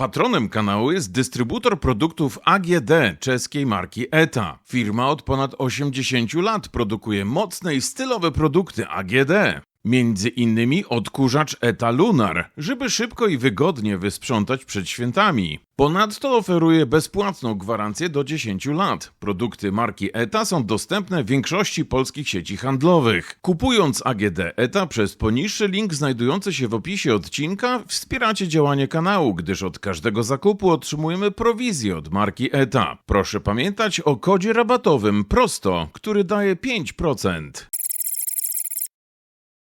Patronem kanału jest dystrybutor produktów AGD czeskiej marki ETA. Firma od ponad 80 lat produkuje mocne i stylowe produkty AGD. Między innymi odkurzacz ETA Lunar, żeby szybko i wygodnie wysprzątać przed świętami. Ponadto oferuje bezpłatną gwarancję do 10 lat. Produkty marki ETA są dostępne w większości polskich sieci handlowych. Kupując AGD ETA przez poniższy link znajdujący się w opisie odcinka wspieracie działanie kanału, gdyż od każdego zakupu otrzymujemy prowizję od marki ETA. Proszę pamiętać o kodzie rabatowym PROSTO, który daje 5%.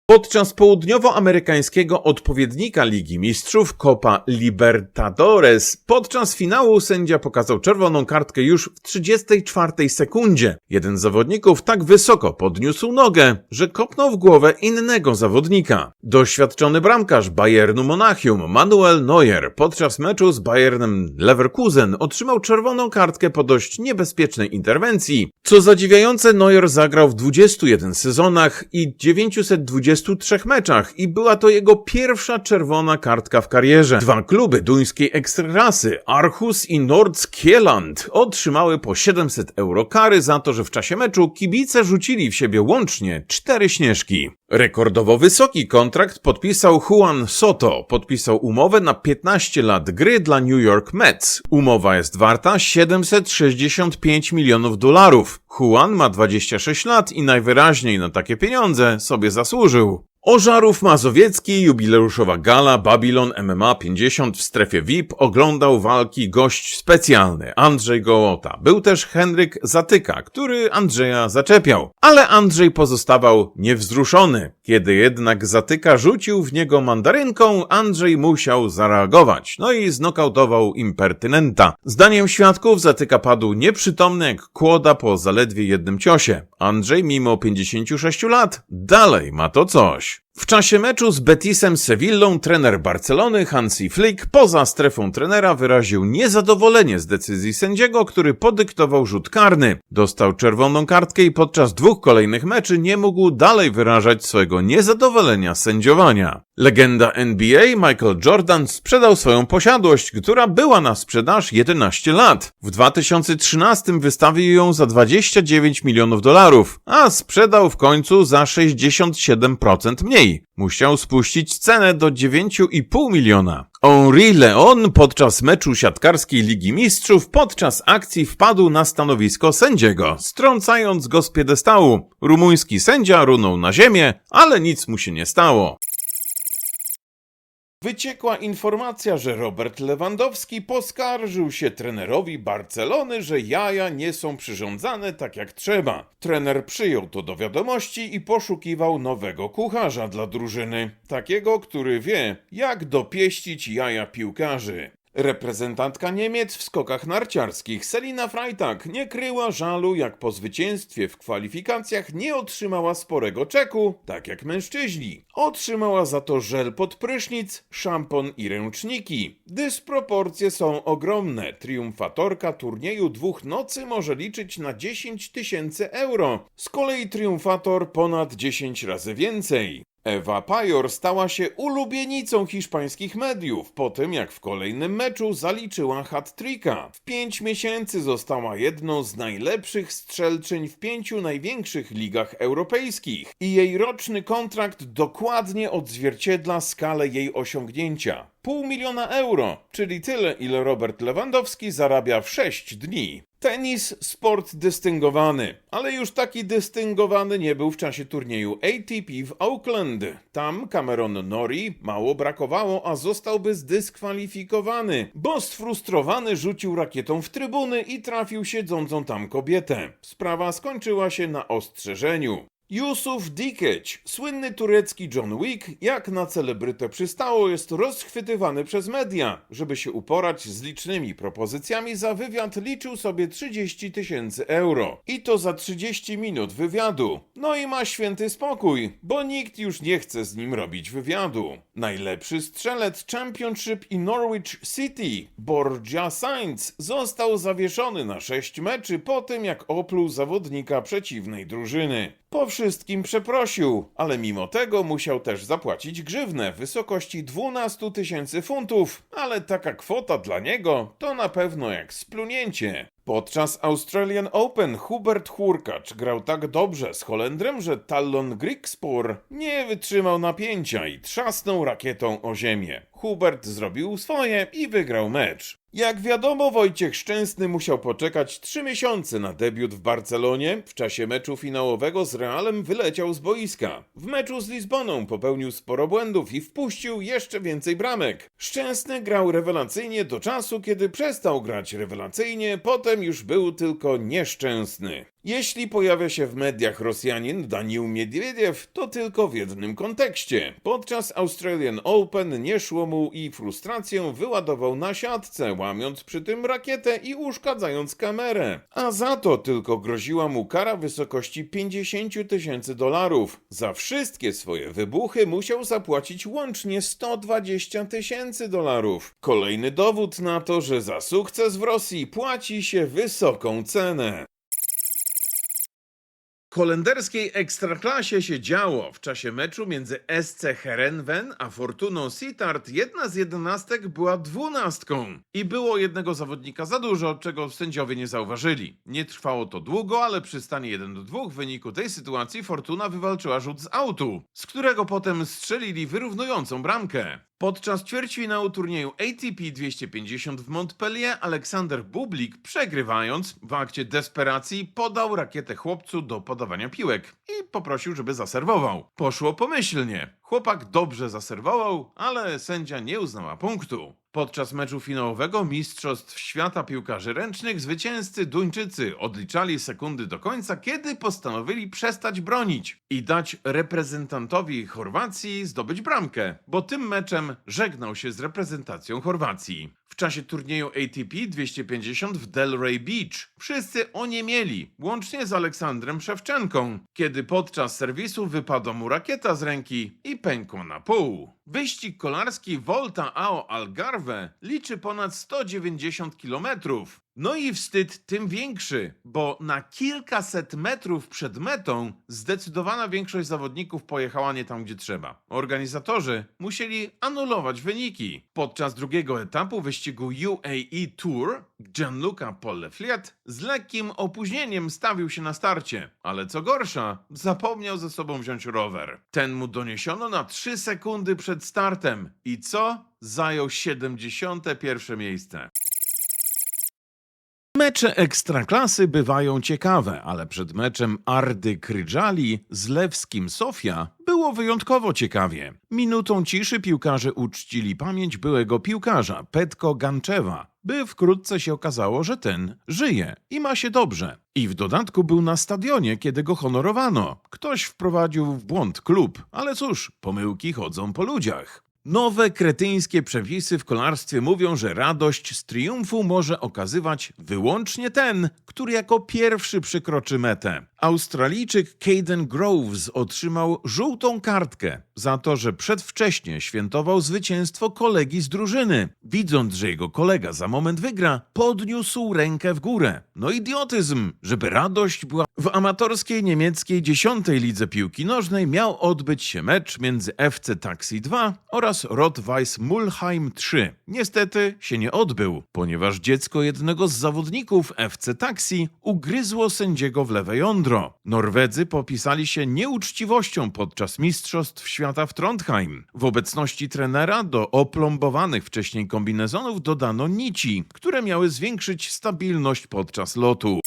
Podczas południowoamerykańskiego odpowiednika Ligi Mistrzów Copa Libertadores, podczas finału sędzia pokazał czerwoną kartkę już w 34 sekundzie. Jeden z zawodników tak wysoko podniósł nogę, że kopnął w głowę innego zawodnika. Doświadczony bramkarz Bayernu Monachium Manuel Neuer podczas meczu z Bayernem Leverkusen otrzymał czerwoną kartkę po dość niebezpiecznej interwencji. Co zadziwiające, Neuer zagrał w 21 sezonach i 920 23 meczach i była to jego pierwsza czerwona kartka w karierze. Dwa kluby duńskiej ekstrarasy, Arhus i Nordskieland, otrzymały po 700 euro kary za to, że w czasie meczu kibice rzucili w siebie łącznie cztery śnieżki. Rekordowo wysoki kontrakt podpisał Juan Soto. Podpisał umowę na 15 lat gry dla New York Mets. Umowa jest warta 765 milionów dolarów. Juan ma 26 lat i najwyraźniej na takie pieniądze sobie zasłużył. Ożarów Mazowiecki, jubileuszowa gala Babylon MMA 50 w strefie VIP oglądał walki gość specjalny Andrzej Gołota. Był też Henryk Zatyka, który Andrzeja zaczepiał. Ale Andrzej pozostawał niewzruszony. Kiedy jednak Zatyka rzucił w niego mandarynką, Andrzej musiał zareagować. No i znokautował impertynenta. Zdaniem świadków Zatyka padł nieprzytomny jak kłoda po zaledwie jednym ciosie. Andrzej mimo 56 lat dalej ma to coś. much W czasie meczu z Betisem Sewillą trener Barcelony Hansi Flick poza strefą trenera wyraził niezadowolenie z decyzji sędziego, który podyktował rzut karny. Dostał czerwoną kartkę i podczas dwóch kolejnych meczy nie mógł dalej wyrażać swojego niezadowolenia sędziowania. Legenda NBA Michael Jordan sprzedał swoją posiadłość, która była na sprzedaż 11 lat. W 2013 wystawił ją za 29 milionów dolarów, a sprzedał w końcu za 67% mniej. Musiał spuścić cenę do 9,5 miliona. Henri Leon podczas meczu siatkarskiej Ligi Mistrzów podczas akcji wpadł na stanowisko sędziego, strącając go z piedestału. Rumuński sędzia runął na ziemię, ale nic mu się nie stało. Wyciekła informacja, że Robert Lewandowski poskarżył się trenerowi Barcelony, że jaja nie są przyrządzane tak jak trzeba. Trener przyjął to do wiadomości i poszukiwał nowego kucharza dla drużyny. Takiego, który wie, jak dopieścić jaja piłkarzy. Reprezentantka Niemiec w skokach narciarskich Selina Freitag nie kryła żalu, jak po zwycięstwie w kwalifikacjach nie otrzymała sporego czeku, tak jak mężczyźni. Otrzymała za to żel pod prysznic, szampon i ręczniki. Dysproporcje są ogromne. Triumfatorka turnieju dwóch nocy może liczyć na 10 tysięcy euro. Z kolei triumfator ponad 10 razy więcej. Ewa Pajor stała się ulubienicą hiszpańskich mediów po tym, jak w kolejnym meczu zaliczyła hat-tricka. W pięć miesięcy została jedną z najlepszych strzelczyń w pięciu największych ligach europejskich i jej roczny kontrakt dokładnie odzwierciedla skalę jej osiągnięcia. Pół miliona euro, czyli tyle, ile Robert Lewandowski zarabia w 6 dni. Tenis sport dystyngowany, ale już taki dystyngowany nie był w czasie turnieju ATP w Auckland. Tam Cameron Norrie mało brakowało, a zostałby zdyskwalifikowany, bo sfrustrowany rzucił rakietą w trybuny i trafił siedzącą tam kobietę. Sprawa skończyła się na ostrzeżeniu. Yusuf Dikic, słynny turecki John Wick, jak na celebrytę przystało, jest rozchwytywany przez media. Żeby się uporać z licznymi propozycjami za wywiad, liczył sobie 30 tysięcy euro. I to za 30 minut wywiadu. No i ma święty spokój, bo nikt już nie chce z nim robić wywiadu. Najlepszy strzelec Championship i Norwich City, Borja Sainz, został zawieszony na 6 meczy po tym, jak opluł zawodnika przeciwnej drużyny. Po wszystkim przeprosił, ale mimo tego musiał też zapłacić grzywnę w wysokości 12 tysięcy funtów, ale taka kwota dla niego to na pewno jak splunięcie. Podczas Australian Open Hubert Hurkacz grał tak dobrze z Holendrem, że Talon Grigspor nie wytrzymał napięcia i trzasnął rakietą o ziemię. Hubert zrobił swoje i wygrał mecz. Jak wiadomo, Wojciech Szczęsny musiał poczekać trzy miesiące na debiut w Barcelonie. W czasie meczu finałowego z Realem wyleciał z boiska. W meczu z Lizboną popełnił sporo błędów i wpuścił jeszcze więcej bramek. Szczęsny grał rewelacyjnie do czasu, kiedy przestał grać rewelacyjnie, potem już był tylko nieszczęsny. Jeśli pojawia się w mediach Rosjanin Daniil Miedwiediew, to tylko w jednym kontekście. Podczas Australian Open nie szło mu i frustrację wyładował na siatce, łamiąc przy tym rakietę i uszkadzając kamerę. A za to tylko groziła mu kara w wysokości 50 tysięcy dolarów. Za wszystkie swoje wybuchy musiał zapłacić łącznie 120 tysięcy dolarów. Kolejny dowód na to, że za sukces w Rosji płaci się wysoką cenę holenderskiej ekstraklasie się działo. W czasie meczu między SC Herenven a Fortuną Sittard jedna z jedenastek była dwunastką. I było jednego zawodnika za dużo, czego sędziowie nie zauważyli. Nie trwało to długo, ale przy stanie 1 do 2 w wyniku tej sytuacji Fortuna wywalczyła rzut z autu, z którego potem strzelili wyrównującą bramkę. Podczas ćwierćfinału turnieju ATP 250 w Montpellier Aleksander Bublik, przegrywając w akcie desperacji, podał rakietę chłopcu do podawania piłek i poprosił, żeby zaserwował. Poszło pomyślnie. Chłopak dobrze zaserwował, ale sędzia nie uznała punktu. Podczas meczu finałowego Mistrzostw Świata Piłkarzy Ręcznych zwycięzcy Duńczycy odliczali sekundy do końca, kiedy postanowili przestać bronić i dać reprezentantowi Chorwacji zdobyć bramkę, bo tym meczem żegnał się z reprezentacją Chorwacji. W czasie turnieju ATP 250 w Delray Beach wszyscy oniemieli, łącznie z Aleksandrem Szewczenką, kiedy podczas serwisu wypadła mu rakieta z ręki i pękła na pół. Wyścig kolarski Volta ao Algarve liczy ponad 190 kilometrów. No i wstyd tym większy, bo na kilkaset metrów przed metą zdecydowana większość zawodników pojechała nie tam, gdzie trzeba. Organizatorzy musieli anulować wyniki. Podczas drugiego etapu wyścigu UAE Tour Gianluca Pollefliet z lekkim opóźnieniem stawił się na starcie, ale co gorsza, zapomniał ze sobą wziąć rower. Ten mu doniesiono na 3 sekundy przed startem i co? Zajął 71 miejsce. Mecze ekstraklasy bywają ciekawe, ale przed meczem Ardy Krydżali z Lewskim Sofia było wyjątkowo ciekawie. Minutą ciszy piłkarze uczcili pamięć byłego piłkarza Petko Ganczewa, by wkrótce się okazało, że ten żyje i ma się dobrze. I w dodatku był na stadionie, kiedy go honorowano. Ktoś wprowadził w błąd klub, ale cóż, pomyłki chodzą po ludziach. Nowe kretyńskie przepisy w kolarstwie mówią, że radość z triumfu może okazywać wyłącznie ten, który jako pierwszy przekroczy metę. Australijczyk Caden Groves otrzymał żółtą kartkę za to, że przedwcześnie świętował zwycięstwo kolegi z drużyny. Widząc, że jego kolega za moment wygra, podniósł rękę w górę. No idiotyzm, żeby radość była w amatorskiej niemieckiej dziesiątej lidze piłki nożnej miał odbyć się mecz między FC Taxi 2 oraz Rot-Weiss Mulheim 3. Niestety się nie odbył, ponieważ dziecko jednego z zawodników FC Taxi ugryzło sędziego w lewe jądro. Norwedzy popisali się nieuczciwością podczas Mistrzostw Świata w Trondheim. W obecności trenera do oplombowanych wcześniej kombinezonów dodano nici, które miały zwiększyć stabilność podczas lotu.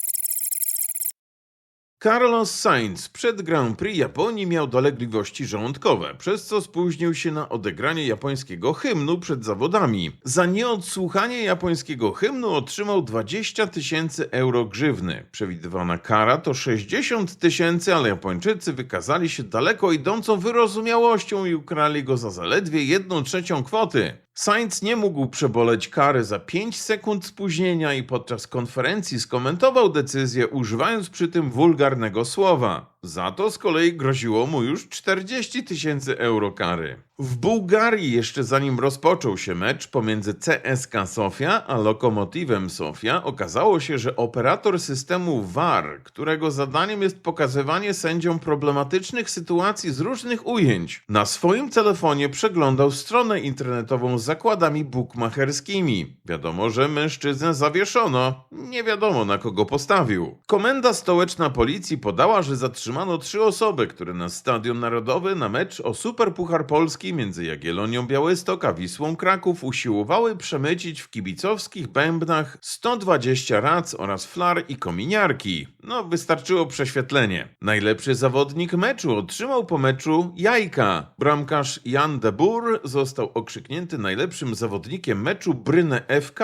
Carlos Sainz przed Grand Prix Japonii miał dolegliwości żołądkowe, przez co spóźnił się na odegranie japońskiego hymnu przed zawodami. Za nieodsłuchanie japońskiego hymnu otrzymał 20 tysięcy euro grzywny. Przewidywana kara to 60 tysięcy, ale Japończycy wykazali się daleko idącą wyrozumiałością i ukrali go za zaledwie 1 trzecią kwoty. Sainz nie mógł przeboleć kary za 5 sekund spóźnienia i podczas konferencji skomentował decyzję, używając przy tym wulgarnego słowa. Za to z kolei groziło mu już 40 tysięcy euro kary. W Bułgarii jeszcze zanim rozpoczął się mecz pomiędzy CSK Sofia a Lokomotywem Sofia, okazało się, że operator systemu VAR, którego zadaniem jest pokazywanie sędziom problematycznych sytuacji z różnych ujęć, na swoim telefonie przeglądał stronę internetową z zakładami bukmacherskimi. Wiadomo, że mężczyznę zawieszono, nie wiadomo na kogo postawił. Komenda stołeczna policji podała, że zatrzymano trzy osoby, które na Stadion Narodowy na mecz o Superpuchar Polski między Jagiellonią Białystok a Wisłą Kraków usiłowały przemycić w kibicowskich bębnach 120 rac oraz flar i kominiarki. No, wystarczyło prześwietlenie. Najlepszy zawodnik meczu otrzymał po meczu jajka. Bramkarz Jan de Boer został okrzyknięty najlepszym zawodnikiem meczu Brynę FK,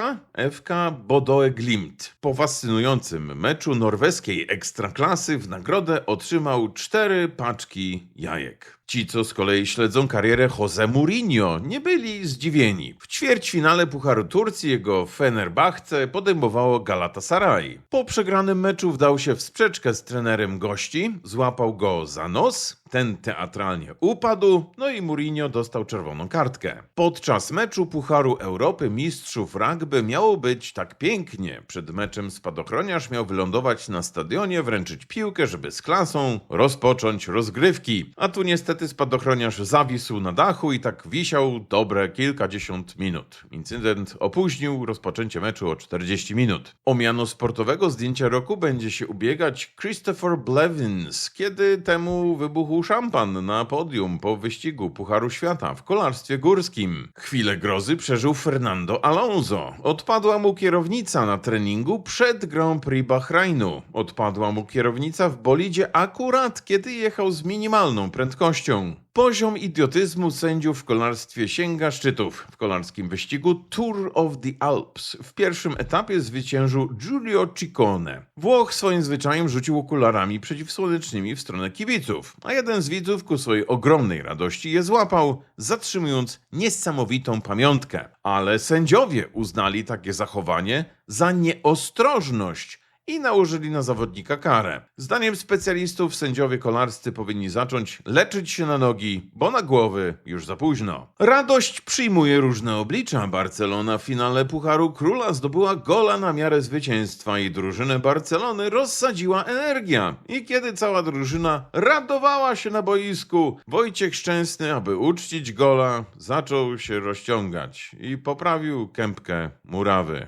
FK Bodoe Glimt. Po fascynującym meczu norweskiej ekstraklasy w nagrodę otrzymał cztery paczki jajek. Ci, co z kolei śledzą karierę Jose Mourinho, nie byli zdziwieni. W ćwierćfinale Pucharu Turcji jego Fenerbahce podejmowało Galatasaray. Po przegranym meczu wdał się w sprzeczkę z trenerem gości, złapał go za nos, ten teatralnie upadł, no i Mourinho dostał czerwoną kartkę. Podczas meczu Pucharu Europy Mistrzów Rugby miało być tak pięknie. Przed meczem spadochroniarz miał wylądować na stadionie, wręczyć piłkę, żeby z klasą rozpocząć rozgrywki. A tu niestety spadochroniarz zawisł na dachu i tak wisiał dobre kilkadziesiąt minut. Incydent opóźnił rozpoczęcie meczu o 40 minut. O miano sportowego zdjęcia roku będzie się ubiegać Christopher Blevins, kiedy temu wybuchł szampan na podium po wyścigu Pucharu Świata w kolarstwie górskim. Chwilę grozy przeżył Fernando Alonso. Odpadła mu kierownica na treningu przed Grand Prix Bahrainu. Odpadła mu kierownica w bolidzie akurat kiedy jechał z minimalną prędkością. Poziom idiotyzmu sędziów w kolarstwie sięga szczytów. W kolarskim wyścigu Tour of the Alps w pierwszym etapie zwyciężył Giulio Ciccone. Włoch swoim zwyczajem rzucił okularami przeciwsłonecznymi w stronę kibiców, a jeden z widzów ku swojej ogromnej radości je złapał, zatrzymując niesamowitą pamiątkę. Ale sędziowie uznali takie zachowanie za nieostrożność i nałożyli na zawodnika karę. Zdaniem specjalistów sędziowie kolarscy powinni zacząć leczyć się na nogi, bo na głowy już za późno. Radość przyjmuje różne oblicza. Barcelona w finale Pucharu Króla zdobyła gola na miarę zwycięstwa i drużynę Barcelony rozsadziła energia. I kiedy cała drużyna radowała się na boisku, Wojciech Szczęsny, aby uczcić gola, zaczął się rozciągać i poprawił kępkę murawy.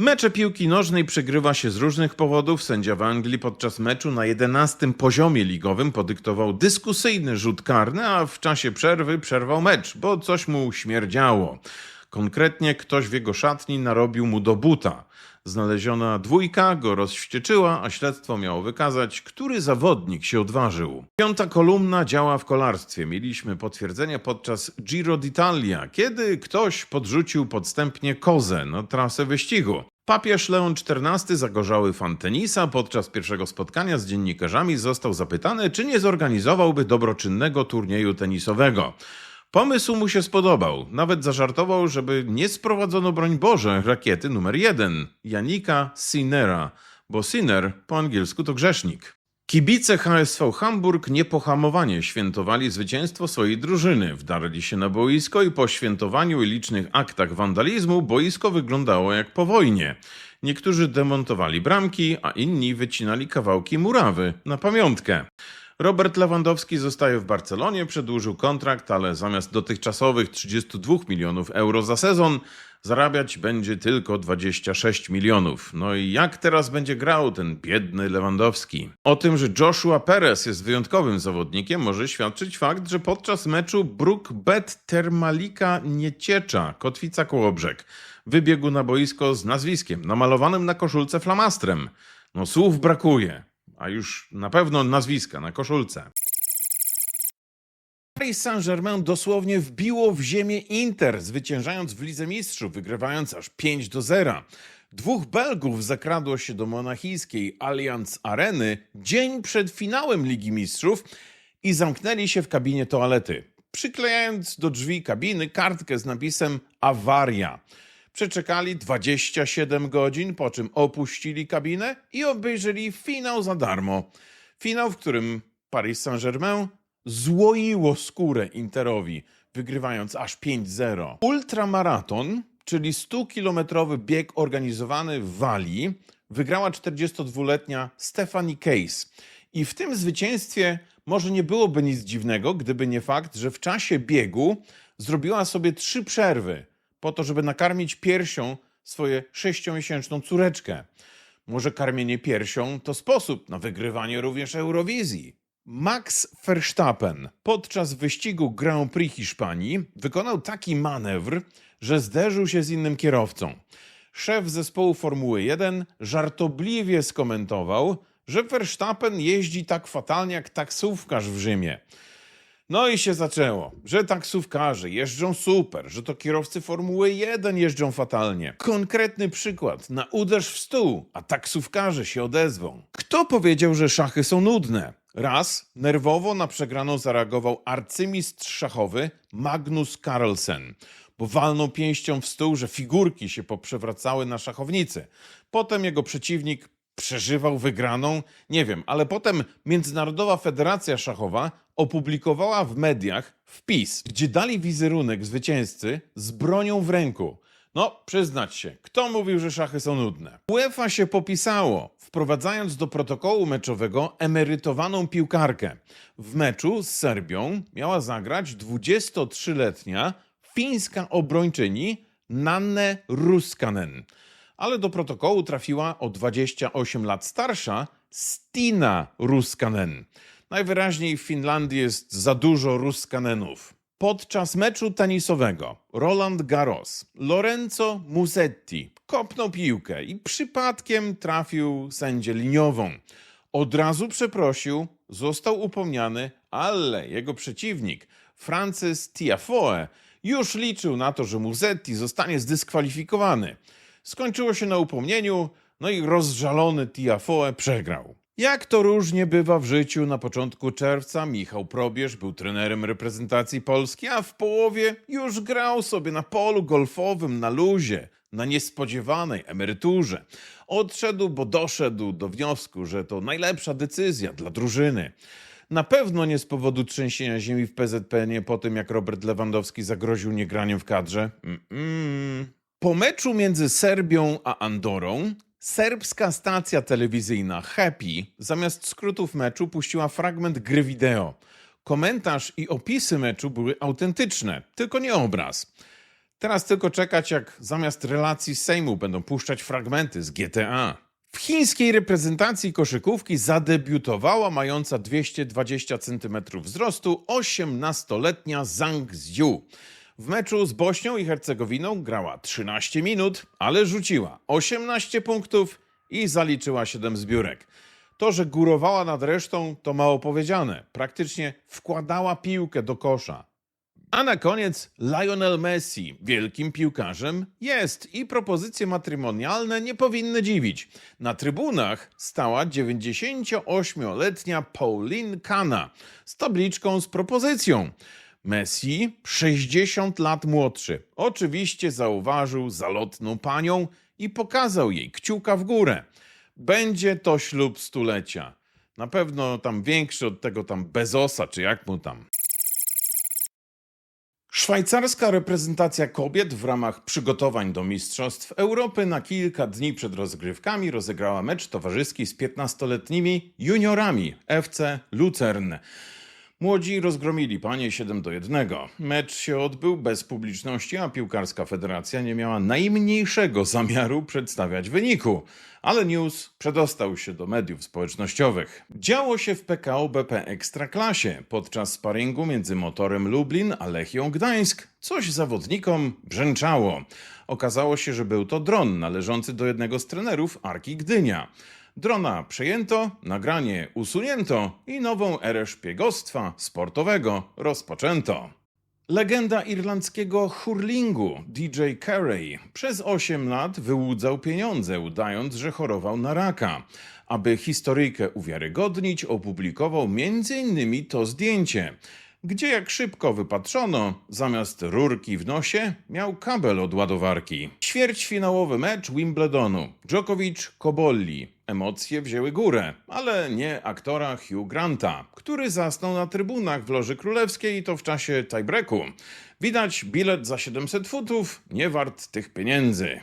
Mecze piłki nożnej przegrywa się z różnych powodów. Sędzia w Anglii podczas meczu na 11 poziomie ligowym podyktował dyskusyjny rzut karny, a w czasie przerwy przerwał mecz, bo coś mu śmierdziało. Konkretnie ktoś w jego szatni narobił mu do buta. Znaleziona dwójka go rozwścieczyła, a śledztwo miało wykazać, który zawodnik się odważył. Piąta kolumna działa w kolarstwie. Mieliśmy potwierdzenie podczas Giro d'Italia, kiedy ktoś podrzucił podstępnie kozę na trasę wyścigu. Papież Leon XIV, zagorzały fan tenisa, podczas pierwszego spotkania z dziennikarzami został zapytany, czy nie zorganizowałby dobroczynnego turnieju tenisowego. Pomysł mu się spodobał. Nawet zażartował, żeby nie sprowadzono, broń Boże, rakiety numer jeden, Janika Sinnera, bo Sinner po angielsku to grzesznik. Kibice HSV Hamburg niepohamowanie świętowali zwycięstwo swojej drużyny. Wdarli się na boisko i po świętowaniu i licznych aktach wandalizmu boisko wyglądało jak po wojnie. Niektórzy demontowali bramki, a inni wycinali kawałki murawy na pamiątkę. Robert Lewandowski zostaje w Barcelonie, przedłużył kontrakt, ale zamiast dotychczasowych 32 milionów euro za sezon, zarabiać będzie tylko 26 milionów. No i jak teraz będzie grał ten biedny Lewandowski? O tym, że Joshua Perez jest wyjątkowym zawodnikiem, może świadczyć fakt, że podczas meczu Brook Bet Termalika Nieciecza, Kotwica Kołobrzeg, wybiegł na boisko z nazwiskiem namalowanym na koszulce flamastrem. No słów brakuje a już na pewno nazwiska na koszulce. Paris Saint-Germain dosłownie wbiło w ziemię Inter, zwyciężając w Lidze Mistrzów, wygrywając aż 5 do 0. Dwóch Belgów zakradło się do monachijskiej Allianz Areny dzień przed finałem Ligi Mistrzów i zamknęli się w kabinie toalety, przyklejając do drzwi kabiny kartkę z napisem awaria. Przeczekali 27 godzin, po czym opuścili kabinę i obejrzeli finał za darmo. Finał, w którym Paris Saint-Germain złoiło skórę Interowi, wygrywając aż 5-0. Ultramaraton, czyli 100-kilometrowy bieg organizowany w Walii, wygrała 42-letnia Stephanie Case. I w tym zwycięstwie może nie byłoby nic dziwnego, gdyby nie fakt, że w czasie biegu zrobiła sobie trzy przerwy po to, żeby nakarmić piersią swoje sześciomiesięczną córeczkę. Może karmienie piersią to sposób na wygrywanie również Eurowizji. Max Verstappen podczas wyścigu Grand Prix Hiszpanii wykonał taki manewr, że zderzył się z innym kierowcą. Szef zespołu Formuły 1 żartobliwie skomentował, że Verstappen jeździ tak fatalnie jak taksówkarz w Rzymie. No i się zaczęło, że taksówkarze jeżdżą super, że to kierowcy Formuły 1 jeżdżą fatalnie. Konkretny przykład, na uderz w stół, a taksówkarze się odezwą. Kto powiedział, że szachy są nudne? Raz nerwowo na przegraną zareagował arcymistrz szachowy Magnus Carlsen, bo walnął pięścią w stół, że figurki się poprzewracały na szachownicy. Potem jego przeciwnik przeżywał wygraną, nie wiem, ale potem Międzynarodowa Federacja Szachowa opublikowała w mediach wpis, gdzie dali wizerunek zwycięzcy z bronią w ręku. No, przyznać się, kto mówił, że szachy są nudne? UEFA się popisało, wprowadzając do protokołu meczowego emerytowaną piłkarkę. W meczu z Serbią miała zagrać 23-letnia fińska obrończyni Nanne Ruskanen ale do protokołu trafiła o 28 lat starsza Stina Ruskanen. Najwyraźniej w Finlandii jest za dużo Ruskanenów. Podczas meczu tenisowego Roland Garros Lorenzo Musetti kopnął piłkę i przypadkiem trafił sędzię liniową. Od razu przeprosił, został upomniany, ale jego przeciwnik Francis Tiafoe już liczył na to, że Musetti zostanie zdyskwalifikowany. Skończyło się na upomnieniu, no i rozżalony Tiafoe przegrał. Jak to różnie bywa w życiu, na początku czerwca Michał Probierz był trenerem reprezentacji Polski, a w połowie już grał sobie na polu golfowym na luzie, na niespodziewanej emeryturze. Odszedł, bo doszedł do wniosku, że to najlepsza decyzja dla drużyny. Na pewno nie z powodu trzęsienia ziemi w PZPN po tym, jak Robert Lewandowski zagroził niegraniem w kadrze. Mm-mm. Po meczu między Serbią a Andorą serbska stacja telewizyjna Happy zamiast skrótów meczu puściła fragment gry wideo. Komentarz i opisy meczu były autentyczne, tylko nie obraz. Teraz tylko czekać, jak zamiast relacji z Sejmu będą puszczać fragmenty z GTA. W chińskiej reprezentacji koszykówki zadebiutowała mająca 220 cm wzrostu 18-letnia Zhang Zhu. W meczu z Bośnią i Hercegowiną grała 13 minut, ale rzuciła 18 punktów i zaliczyła 7 zbiórek. To, że górowała nad resztą, to mało powiedziane. Praktycznie wkładała piłkę do kosza. A na koniec Lionel Messi, wielkim piłkarzem, jest i propozycje matrymonialne nie powinny dziwić. Na trybunach stała 98-letnia Pauline Kana z tabliczką z propozycją. Messi 60 lat młodszy. Oczywiście zauważył zalotną panią i pokazał jej kciuka w górę. Będzie to ślub stulecia. Na pewno tam większy od tego tam Bezosa, czy jak mu tam. Szwajcarska reprezentacja kobiet w ramach przygotowań do Mistrzostw Europy na kilka dni przed rozgrywkami rozegrała mecz towarzyski z 15-letnimi juniorami FC Lucern. Młodzi rozgromili panie 7 do 1. Mecz się odbył bez publiczności, a piłkarska federacja nie miała najmniejszego zamiaru przedstawiać wyniku. Ale news przedostał się do mediów społecznościowych. Działo się w PKO BP Ekstraklasie podczas sparingu między motorem Lublin a Lechią Gdańsk. Coś zawodnikom brzęczało. Okazało się, że był to dron należący do jednego z trenerów Arki Gdynia. Drona przejęto, nagranie usunięto i nową erę szpiegostwa sportowego rozpoczęto. Legenda irlandzkiego hurlingu DJ Carey przez 8 lat wyłudzał pieniądze, udając, że chorował na raka. Aby historyjkę uwiarygodnić, opublikował m.in. to zdjęcie. Gdzie jak szybko wypatrzono, zamiast rurki w nosie miał kabel od ładowarki. Ćwierćfinałowy mecz Wimbledonu. Djokovic Kobolli. Emocje wzięły górę, ale nie aktora Hugh Granta, który zasnął na trybunach w Loży Królewskiej i to w czasie tiebreaku. Widać bilet za 700 futów nie wart tych pieniędzy.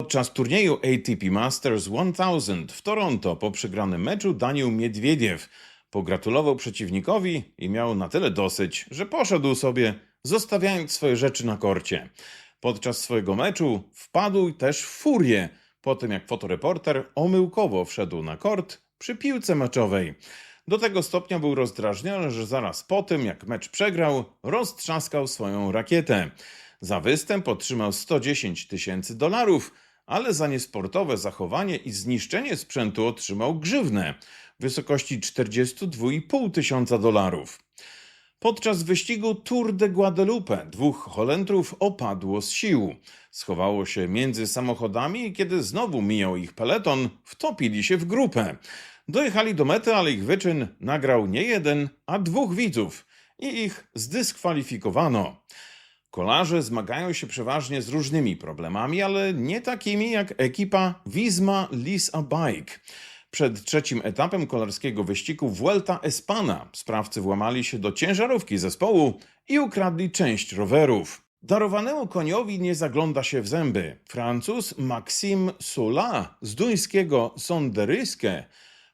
Podczas turnieju ATP Masters 1000 w Toronto po przegranym meczu Daniel Miedwiediew pogratulował przeciwnikowi i miał na tyle dosyć, że poszedł sobie, zostawiając swoje rzeczy na korcie. Podczas swojego meczu wpadł też w furię po tym, jak fotoreporter omyłkowo wszedł na kort przy piłce meczowej. Do tego stopnia był rozdrażniony, że zaraz po tym, jak mecz przegrał, roztrzaskał swoją rakietę. Za występ otrzymał 110 tysięcy dolarów, ale za niesportowe zachowanie i zniszczenie sprzętu otrzymał grzywnę w wysokości 42,5 tysiąca dolarów. Podczas wyścigu Tour de Guadalupe dwóch Holendrów opadło z sił. Schowało się między samochodami i kiedy znowu mijał ich peleton, wtopili się w grupę. Dojechali do mety, ale ich wyczyn nagrał nie jeden, a dwóch widzów i ich zdyskwalifikowano. Kolarze zmagają się przeważnie z różnymi problemami, ale nie takimi jak ekipa Wisma Lisa Bike. Przed trzecim etapem kolarskiego wyścigu Vuelta Espana sprawcy włamali się do ciężarówki zespołu i ukradli część rowerów. Darowanemu koniowi nie zagląda się w zęby. Francuz Maxime Sola z duńskiego Sonderyskę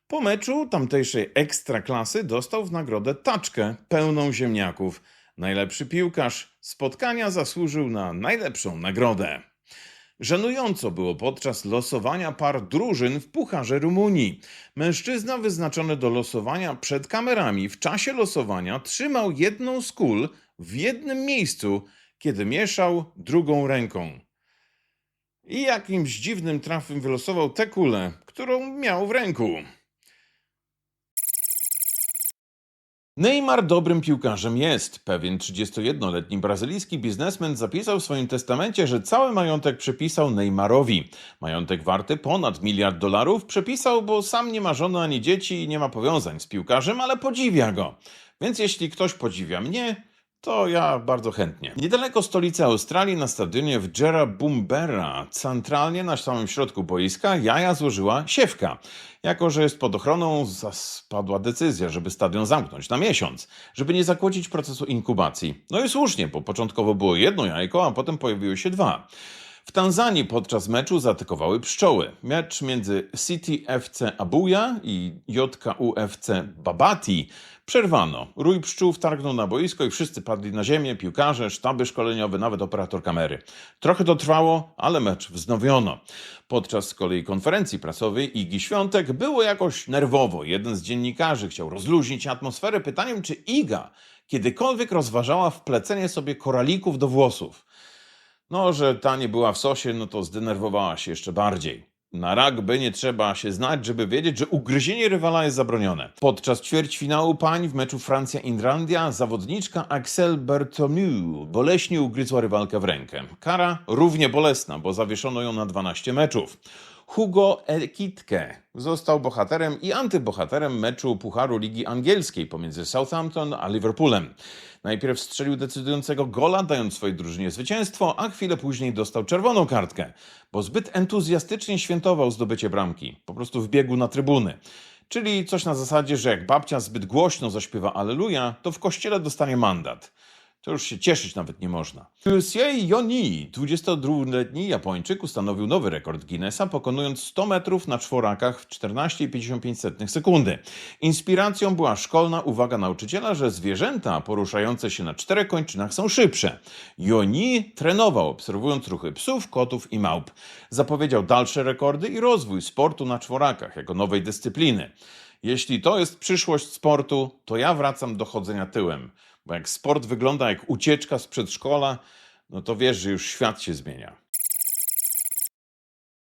po meczu tamtejszej ekstraklasy dostał w nagrodę taczkę pełną ziemniaków. Najlepszy piłkarz spotkania zasłużył na najlepszą nagrodę. Żenująco było podczas losowania par drużyn w Pucharze Rumunii. Mężczyzna wyznaczony do losowania przed kamerami w czasie losowania trzymał jedną z kul w jednym miejscu, kiedy mieszał drugą ręką. I jakimś dziwnym trafem wylosował tę kulę, którą miał w ręku. Neymar dobrym piłkarzem jest. Pewien 31-letni brazylijski biznesmen zapisał w swoim testamencie, że cały majątek przepisał Neymarowi. Majątek warty ponad miliard dolarów przepisał, bo sam nie ma żony ani dzieci i nie ma powiązań z piłkarzem, ale podziwia go. Więc jeśli ktoś podziwia mnie, to ja bardzo chętnie. Niedaleko stolicy Australii na stadionie w Jeraboombera, centralnie na samym środku boiska, jaja złożyła siewka. Jako, że jest pod ochroną, spadła decyzja, żeby stadion zamknąć na miesiąc, żeby nie zakłócić procesu inkubacji. No i słusznie, bo początkowo było jedno jajko, a potem pojawiły się dwa. W Tanzanii podczas meczu zaatakowały pszczoły. Mecz między City FC Abuja i JKU FC Babati przerwano. Rój pszczół wtargnął na boisko i wszyscy padli na ziemię, piłkarze, sztaby szkoleniowe, nawet operator kamery. Trochę to trwało, ale mecz wznowiono. Podczas z kolei konferencji prasowej Igi Świątek było jakoś nerwowo. Jeden z dziennikarzy chciał rozluźnić atmosferę pytaniem, czy Iga kiedykolwiek rozważała wplecenie sobie koralików do włosów. No, że ta nie była w sosie, no to zdenerwowała się jeszcze bardziej. Na rugby nie trzeba się znać, żeby wiedzieć, że ugryzienie rywala jest zabronione. Podczas ćwierćfinału pań w meczu Francja-Irlandia zawodniczka Axel Bertomeu boleśnie ugryzła rywalkę w rękę. Kara równie bolesna, bo zawieszono ją na 12 meczów. Hugo Ekitke został bohaterem i antybohaterem meczu Pucharu Ligi Angielskiej pomiędzy Southampton a Liverpoolem. Najpierw strzelił decydującego gola, dając swojej drużynie zwycięstwo, a chwilę później dostał czerwoną kartkę, bo zbyt entuzjastycznie świętował zdobycie bramki. Po prostu wbiegł na trybuny. Czyli coś na zasadzie, że jak babcia zbyt głośno zaśpiewa Aleluja, to w kościele dostanie mandat. To już się cieszyć nawet nie można. Kyusiei Yoni, 22-letni Japończyk, ustanowił nowy rekord Guinnessa, pokonując 100 metrów na czworakach w 14,55 sekundy. Inspiracją była szkolna uwaga nauczyciela, że zwierzęta poruszające się na czterech kończynach są szybsze. Yoni trenował, obserwując ruchy psów, kotów i małp. Zapowiedział dalsze rekordy i rozwój sportu na czworakach jako nowej dyscypliny. Jeśli to jest przyszłość sportu, to ja wracam do chodzenia tyłem. Bo jak sport wygląda jak ucieczka z przedszkola, no to wiesz, że już świat się zmienia.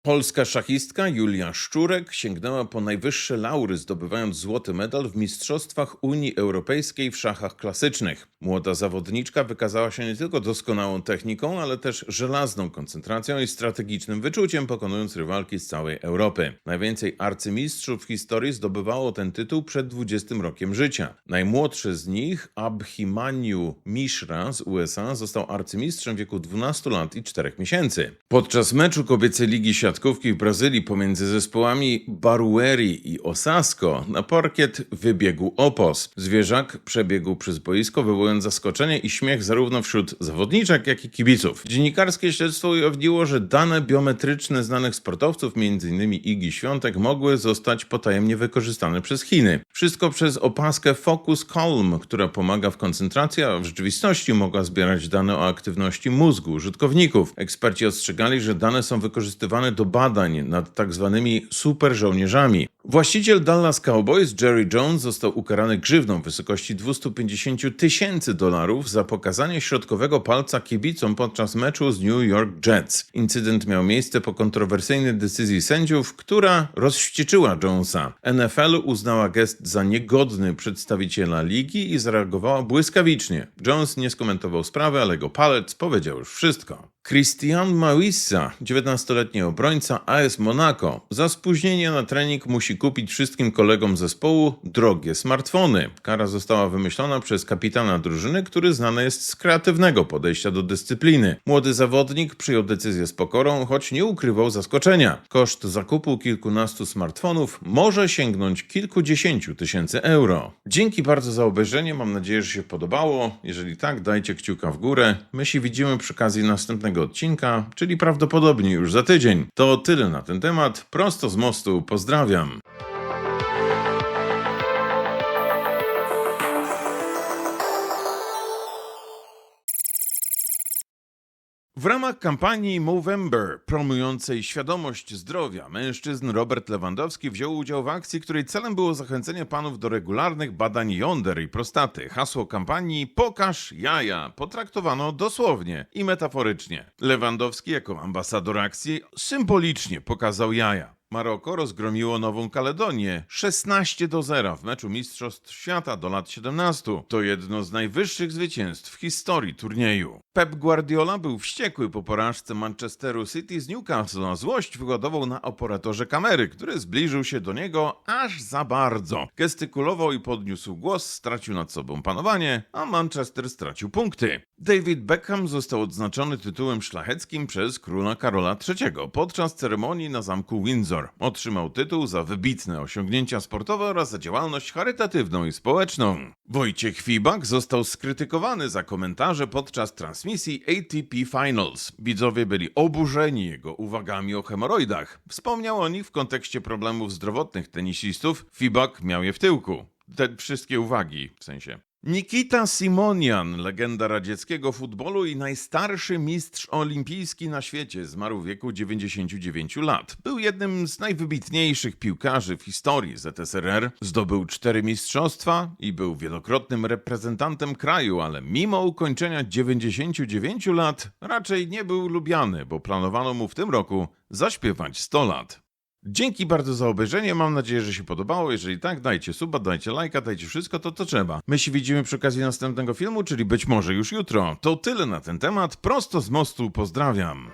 Polska szachistka Julia Szczurek sięgnęła po najwyższe laury, zdobywając złoty medal w Mistrzostwach Unii Europejskiej w szachach klasycznych. Młoda zawodniczka wykazała się nie tylko doskonałą techniką, ale też żelazną koncentracją i strategicznym wyczuciem, pokonując rywalki z całej Europy. Najwięcej arcymistrzów w historii zdobywało ten tytuł przed 20 rokiem życia. Najmłodszy z nich, Abhimanyu Mishra z USA, został arcymistrzem w wieku 12 lat i 4 miesięcy. Podczas meczu kobiecej Ligi Siatkówki w Brazylii pomiędzy zespołami Barueri i Osasco na parkiet wybiegł opos. Zwierzak przebiegł przez boisko, wywołując zaskoczenie i śmiech zarówno wśród zawodniczek, jak i kibiców. Dziennikarskie śledztwo ujawniło, że dane biometryczne znanych sportowców, m.in. Igi Świątek, mogły zostać potajemnie wykorzystane przez Chiny. Wszystko przez opaskę Focus Calm, która pomaga w koncentracji, a w rzeczywistości mogła zbierać dane o aktywności mózgu użytkowników. Eksperci ostrzegali, że dane są wykorzystywane do badań nad tak zwanymi superżołnierzami. Właściciel Dallas Cowboys Jerry Jones został ukarany grzywną w wysokości 250 tysięcy dolarów za pokazanie środkowego palca kibicom podczas meczu z New York Jets. Incydent miał miejsce po kontrowersyjnej decyzji sędziów, która rozwścieczyła Jonesa. NFL uznała gest za niegodny przedstawiciela ligi i zareagowała błyskawicznie. Jones nie skomentował sprawy, ale jego palec powiedział już wszystko. Christian Mawissa, 19-letni obrońca AS Monaco, za spóźnienie na trening musi kupić wszystkim kolegom zespołu drogie smartfony. Kara została wymyślona przez kapitana drużyny, który znany jest z kreatywnego podejścia do dyscypliny. Młody zawodnik przyjął decyzję z pokorą, choć nie ukrywał zaskoczenia. Koszt zakupu kilkunastu smartfonów może sięgnąć kilkudziesięciu tysięcy euro. Dzięki bardzo za obejrzenie, mam nadzieję, że się podobało. Jeżeli tak, dajcie kciuka w górę. My się widzimy przy okazji następnego odcinka, czyli prawdopodobnie już za tydzień. To tyle na ten temat. Prosto z mostu pozdrawiam. W ramach kampanii Movember promującej świadomość zdrowia mężczyzn Robert Lewandowski wziął udział w akcji, której celem było zachęcenie panów do regularnych badań jąder i prostaty. Hasło kampanii Pokaż jaja potraktowano dosłownie i metaforycznie. Lewandowski jako ambasador akcji symbolicznie pokazał jaja. Maroko rozgromiło Nową Kaledonię 16 do 0 w meczu Mistrzostw Świata do lat 17. To jedno z najwyższych zwycięstw w historii turnieju. Pep Guardiola był wściekły po porażce Manchesteru City z Newcastle, złość wyładował na operatorze kamery, który zbliżył się do niego aż za bardzo. Gestykulował i podniósł głos, stracił nad sobą panowanie, a Manchester stracił punkty. David Beckham został odznaczony tytułem szlacheckim przez króla Karola III podczas ceremonii na zamku Windsor. Otrzymał tytuł za wybitne osiągnięcia sportowe oraz za działalność charytatywną i społeczną. Wojciech Fibak został skrytykowany za komentarze podczas transmisji ATP Finals. Widzowie byli oburzeni jego uwagami o hemoroidach. Wspomniał o nich w kontekście problemów zdrowotnych tenisistów. Fibak miał je w tyłku. Te wszystkie uwagi, w sensie. Nikita Simonian, legenda radzieckiego futbolu i najstarszy mistrz olimpijski na świecie, zmarł w wieku 99 lat. Był jednym z najwybitniejszych piłkarzy w historii ZSRR. Zdobył cztery mistrzostwa i był wielokrotnym reprezentantem kraju, ale mimo ukończenia 99 lat raczej nie był lubiany, bo planowano mu w tym roku zaśpiewać 100 lat. Dzięki bardzo za obejrzenie, mam nadzieję, że się podobało. Jeżeli tak, dajcie suba, dajcie lajka, dajcie wszystko to, co trzeba. My się widzimy przy okazji następnego filmu, czyli być może już jutro. To tyle na ten temat. Prosto z mostu pozdrawiam.